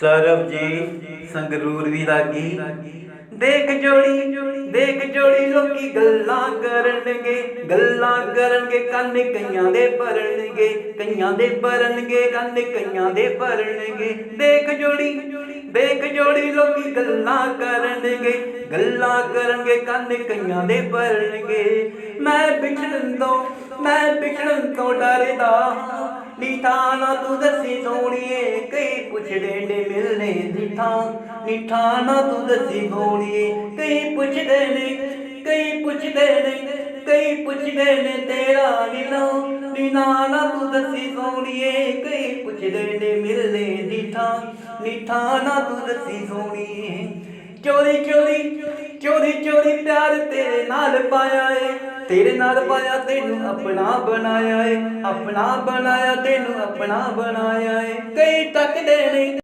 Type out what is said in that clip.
ਸਰਬ ਜੀ ਸੰਗਰੂਰ ਦੀ ਲਾਗੀ ਦੇਖ ਜੋੜੀ ਦੇਖ ਜੋੜੀ ਲੋਕੀ ਗੱਲਾਂ ਕਰਨਗੇ ਗੱਲਾਂ ਕਰਨਗੇ, ਕੰਨ ਕਈਆਂ ਦੇ ਭਰਨਗੇ, ਕਈਆਂ ਦੇ ਭਰਨਗੇ, ਕੰਨ ਕਈਆਂ ਦੇ ਭਰਨਗੇ। ਦੇਖ ਜੋੜੀ ਦੇਖ ਜੋੜੀ ਲੋਕੀ ਗੱਲਾਂ ਕਰਨਗੇ ਗੱਲਾਂ ਕਰਨਗੇ, ਕੰਨ ਕਈਆਂ ਦੇ ਭਰਨਗੇ। ਮੈਂ ਵਿਛੜਨ ਤੋਂ, ਮੈਂ ਵਿਛੜਨ ਤੋਂ ਡਰਦਾ ਹਾਂ। ਨੀ ਥਾਂ ਨਾ ਤੂੰ ਦੱਸੀ ਸੋਣੀਏ ਕਈ ਪੁੱਛਦੇ ਨੇ ਮਿਲਨੇ ਨਾ ਤੂੰ ਦੱਸੀ ਸੋਣੀਏ ਕਈ ਪੁੱਛਦੇ ਨੇ, ਕਈ ਪੁੱਛਦੇ ਨੇ, ਕਈ ਪੁੱਛਦੇ ਨੇ ਤੇਰਾ ਨੀਨੋ ਨੀ ਨਾ ਨਾ ਤੂੰ ਦੱਸੀ ਸੋਣੀਏ ਕਈ ਪੁੱਛਦੇ ਨੇ ਮਿਲਨੇ ਦੀ ਥਾਂ ਨਾ ਤੂੰ ਦੱਸੀ ਸੋਣੀਏ ਚੋਰੀ ਚੋਰੀ ਚੋਰੀ ਚੋਰੀ ਪਿਆਰ ਤੇਰੇ ਨਾਲ ਪਾਇਆ ਏ। ਤੇਰੇ ਨਾਲ ਪਾਇਆ, ਤੈਨੂੰ ਆਪਣਾ ਬਣਾਇਆ ਏ। ਆਪਣਾ ਬਣਾਇਆ, ਤੈਨੂੰ ਆਪਣਾ ਬਣਾਇਆ ਏ। ਕਈ ਤੱਕਦੇ ਨੇ